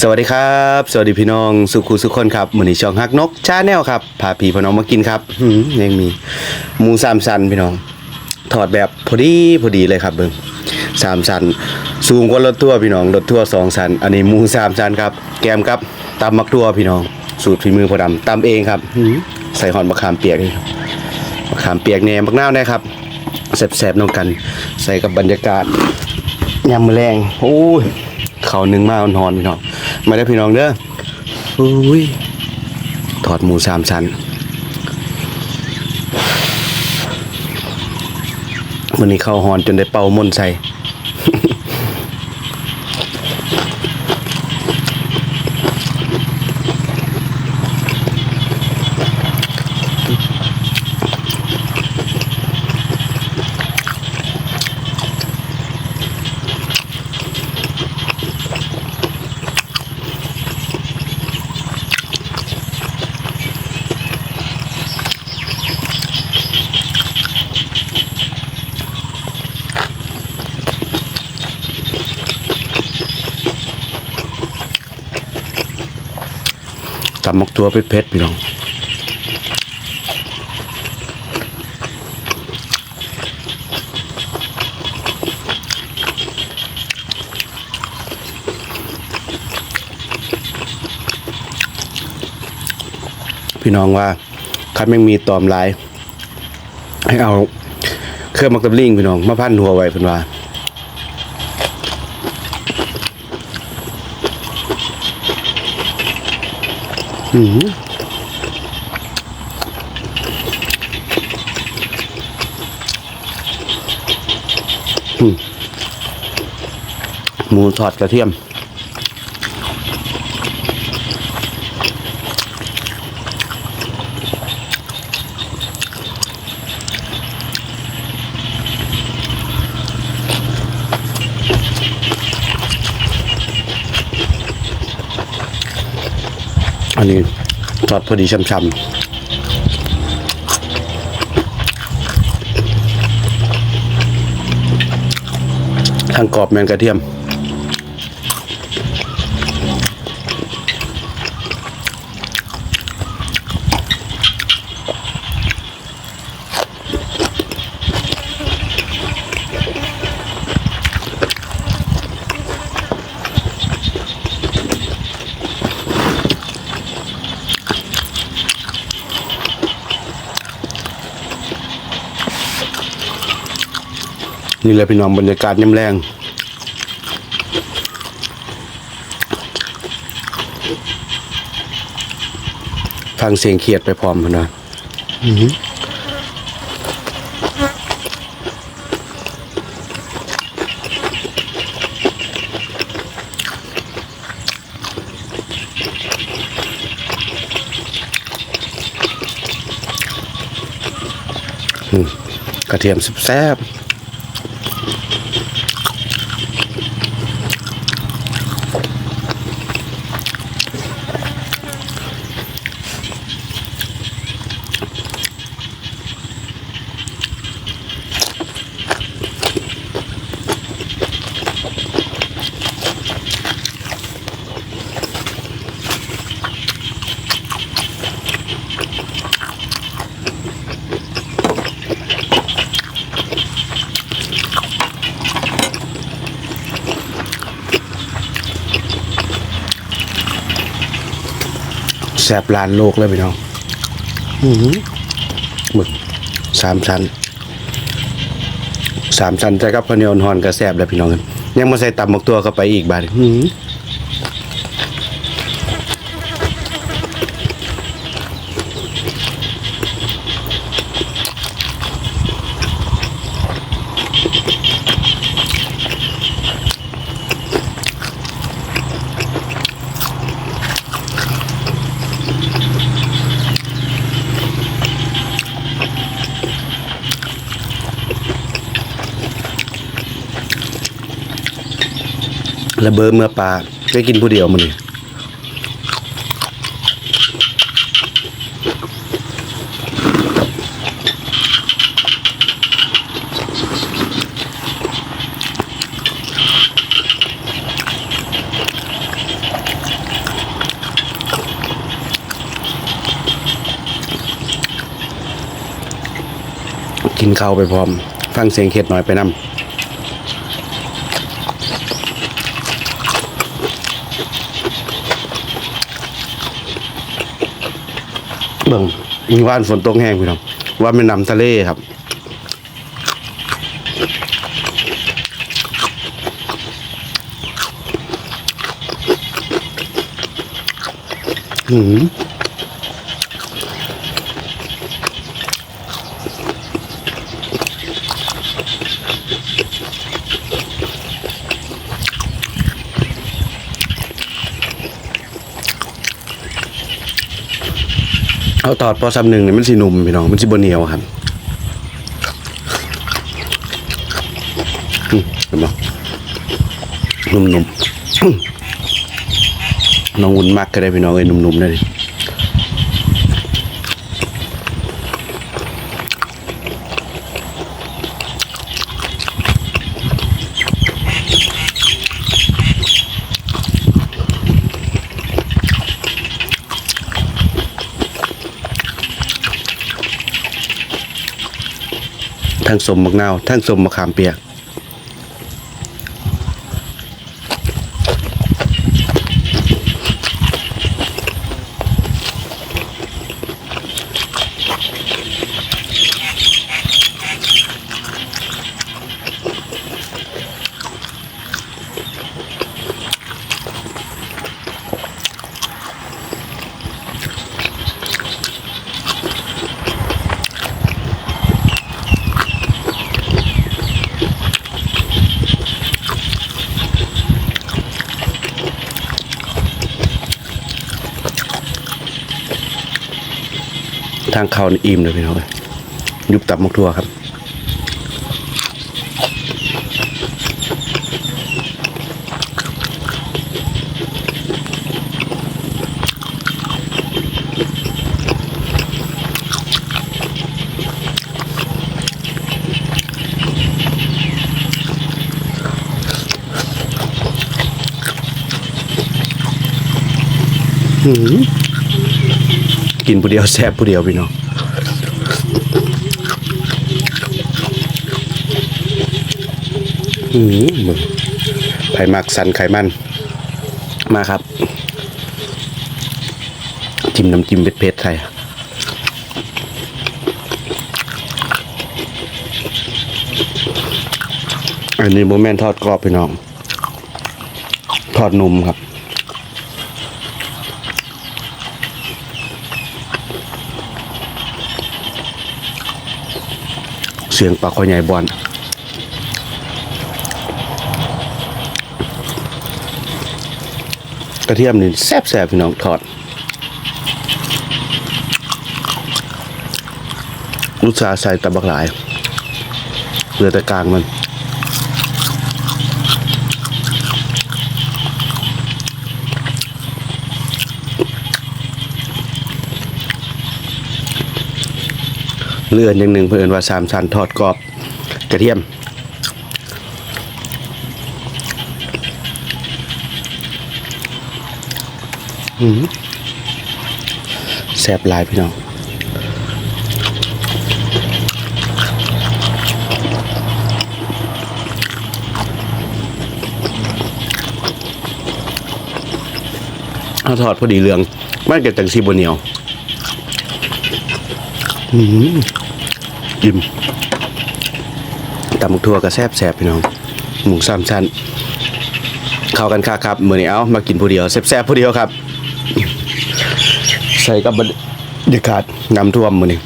สวัสดีครับ สวัสดีพี่น้องสุขุสุขคนครับมือนี้ช่องฮักนกชาแนลครับพาพี่พน้องมากินครับยังมีหมูสามสันพี่น้อง ถอดแบบพอดีพอดีเลยครับเบิ่งสามสันสูงกว่ารถทั่วพี่น้องรถทั่วสองสัน อันนี้หมูสามสันครับ แกมครับตำมักทั่วพี่น้อง สูตรฝีมือพอดำตำเองครับใส่หอนมะขามเปียกนี่มะขามเปียกแหนมบักนาวได้ครับแสบๆน้องกัน ใส่กับบรรยากาศยำแมลงโอ้ยเขาหนึ่งมาอ่อนๆพี่น้อง มาได้อพี่น้องเด้ออุ้ยถอดหมูสามชั้นวันนี้เข้าหอนจนได้เป่ามนต์ใส่ ตำมกตัวเพชรพี่น้องพี่น้องว่าคันแม่งมีตอมหลาย ให้เอาเครื่องมักตะลิงพี่น้องมาพันหัวไว้เพิ่นว่า อืมอืมหมูทอดกระเทียม อันนี้ทอดพอดีช่ำๆทางกรอบแมงกระเทียม นี่แหละพี่น้องบรรยากาศย่ำแรงฟังเสียงเขียดไปพร้อมนะอืมกระเทียมแซ่บ แซ่บลานโลกเลยพี่น้องหมึกสามชั้นสามชั้นใจกับข้าวเหนียวหอนก็แซ่บแล้วพี่น้องยังมาใส่ตำหมกตัวเข้าไปอีกบาทอื ระเบิดเมื่อปลาก็กินผู้เดียวมันนี่กินข้าวไปพร้อม ฟังเสียงเข็ดหน่อยไปนำ เบิ่งมีว่านฝนตกแห้งพี่น้องว่าเป็นน้ำทะเลครับอืม เอาตอดพอซ้ำหนึ่งเนี่ยมันสีนุ่มพี่น้องมันสีบเหนียวครับเห็นไหมนุ่มๆน้องอุ่นมากก็ได้พี่น้องเอ้ยนุ่มๆได้ดิ ทั้งสมมะนาวทั้งสมมะขามเปียก ทางเขานี่อิ่มเลยพี่น้องเอ้ยยุบตับมกทั่วครับหืม กินผู้เดียวแซ่บผู้เดียวพี่น้องอืมไผ่มักสันไขมัน มาครับ จิ้มน้ำจิ้มเผ็ดๆใส่อันนี้โมแมนทอดกรอบพี่น้อง ทอดนุ่มครับ เสียงปลาคอยใหญ่บอลกระเทียมนี่แซ่บแซ่บๆพี่น้องทอดอุตสาใส่ตะบักหลาย เหลือแต่กลางมัน เลื่อนอย่างหนึ่งเพื่อนว่าสามชั้นทอดกรอบกระเทียมแซ่บลายพี่น้องเอาทอดพอดีเรืองมันเกิดจังซีบเหนียว อืมอิ่มตำบักทั่วก็แซ่บแซ่บพี่น้อง หมูสามชั้นเข้ากันค่ะครับมื้อนี้เอามากินผู้เดียวแซ่บๆผู้เดียวครับ ใส่กับบรรยากาศน้ำท่วมมื้อนี้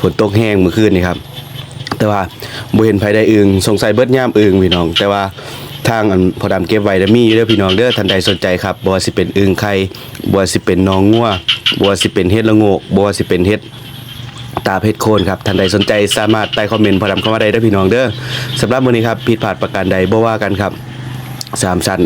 ฝนตกแห้งเมื่อคืนนี่ครับ แต่ว่าบ่เห็นภัยใดอึงสงสัยเบิดย่ามอึงพี่น้อง แต่ว่าทางอันพอดำเก็บไว้เด้อมีอยู่เด้อพี่น้องเด้อท่านใดสนใจครับบ่ว่าสิเป็นอึงไข่บ่ว่าสิเป็นน้องงัวบ่ว่าสิเป็นเฮ็ดละโงกบ่ว่าสิเป็นเฮ็ด ตาเพชรโคนครับท่านใดสนใจสามารถใต้คอมเมนต์พอดำเข้ามาได้ได้พี่น้องเด้อสำหรับมื้อนี้ครับผิดพลาดประการใดบ่ว่ากันครับสามชั้น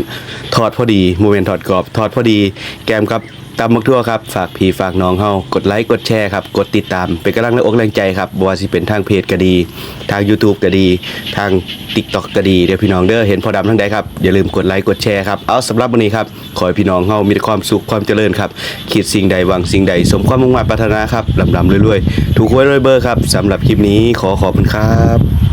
ทอดพอดีโมเมนต์ทอดกรอบ ทอดพอดีแกมครับ ตำมักทั่วครับ ฝากพี่ฝากน้องเฮากดไลค์กดแชร์ครับ กดติดตาม เป็นกำลังแรงอกแรงใจครับบ่ว่าสิเป็นทางเพจก็ดี ทาง YouTube ก็ดี ทาง TikTok ก็ดี เดี๋ยวพี่น้องเด้อเห็นพอดำทั้งใดครับ อย่าลืมกดไลค์กดแชร์ครับเอาสำหรับวันนี้ครับ ขอให้พี่น้องเฮามีแต่ความสุขความเจริญครับคิดสิ่งใดหวังสิ่งใด สมความมุ่งมั่นปรารถนาครับลำลำรวยๆ ถูกหวยรวยเบอร์ครับสำหรับคลิปนี้ขอขอบคุณครับ